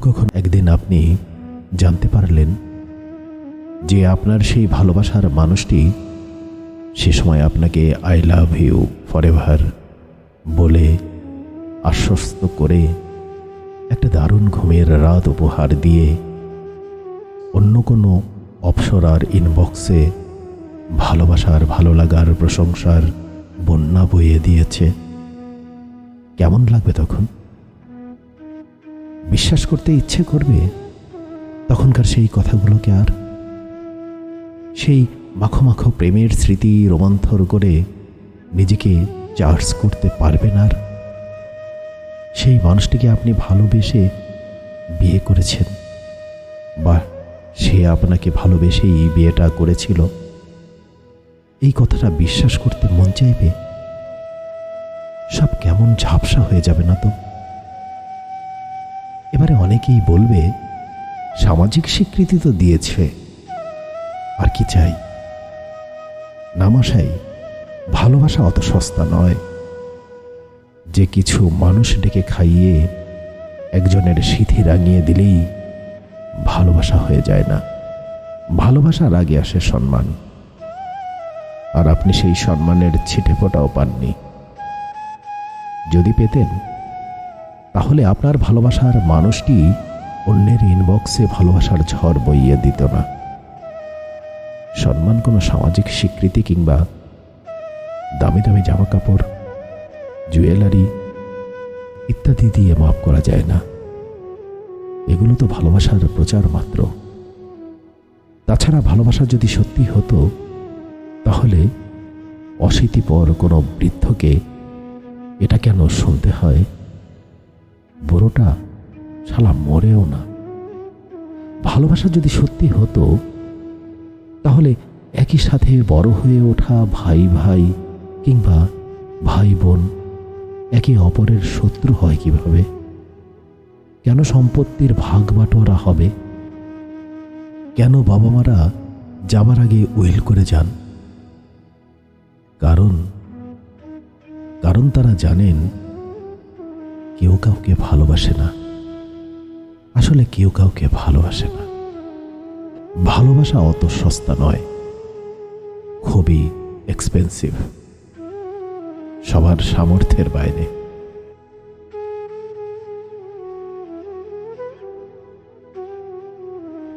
কখনো একদিন আপনি জানতে পারলেন যে আপনার সেই ভালোবাসার মানুষটি সে সময় আপনাকে I love you forever বলে আশ্বস্ত করে একটা দারুণ ঘুমের রাত উপহার দিয়ে অন্য কোনো অপসরার ইনবক্সে ভালোবাসার ভালো লাগার প্রশংসার বন্যা বইয়ে দিয়েছে। কেমন লাগবে তখন? বিশ্বাস করতে ইচ্ছে করবে, তখনকার সেই কথাগুলোকে আর। সেই মাখো মাখো প্রেমের স্মৃতি রোমান্থর করে নিজেকে চার্জ করতে পারবেন আর। সেই মানুষটিকে আপনি ভালোবেসে বিয়ে করেছেন, বা সে আপনাকে ভালোবেসেই বিয়েটা করেছিল। এই কথাটা বিশ্বাস করতে মন চাইবে, সব কেমন ঝাপসা হয়ে যাবে না তো? এবারে অনেকেই বলবে, সামাজিক স্বীকৃতি তো দিয়েছে। আর কি চাই? নামাশাই ভালোবাসা অত সস্তা নয়। যে কিছু মানুষ ডেকে খাইয়ে একজনের সিথি রাঙিয়ে দিলেই ভালোবাসা হয়ে যায় না। ভালোবাসার আগে আসে সম্মান। আর আপনি সেই সম্মানের ছিটে ফোটাও পাননি। যদি পেতেন তাহলে আপনার ভালোবাসার মানুষটি অন্যের ইনবক্সে ভালোবাসার ঝড় বইয়ে দিত না। সম্মান কোনো সামাজিক স্বীকৃতি কিংবা দামি দামি জামা কাপড় জুয়েলারি ইত্যাদি দিয়ে মাপ করা যায় না। এগুলো তো ভালোবাসার প্রচার মাত্র। তাছাড়া ভালোবাসা যদি সত্যি হতো, তাহলে অশীতিপর কোনো বৃদ্ধকে এটা কেন শুনতে হয়? বুড়োটা শালা মরেও না। ভালোবাসা যদি সত্যি হতো, তাহলে একই সাথে বড় হয়ে ওঠা ভাই ভাই কিংবা ভাই বোন একে অপরের শত্রু হয় কীভাবে? কেন সম্পত্তির ভাগ বাটোয়ারা হবে? কেন বাবা মারা যাবার আগে উইল করে যান? কারণ কারণ তারা জানেন কেউ কাউকে ভালোবাসে না। আসলে কেউ কাউকে ভালোবাসে না। ভালোবাসা অত সস্তা নয়। খুবই এক্সপেন্সিভ সবার সামর্থ্যের বাইরে।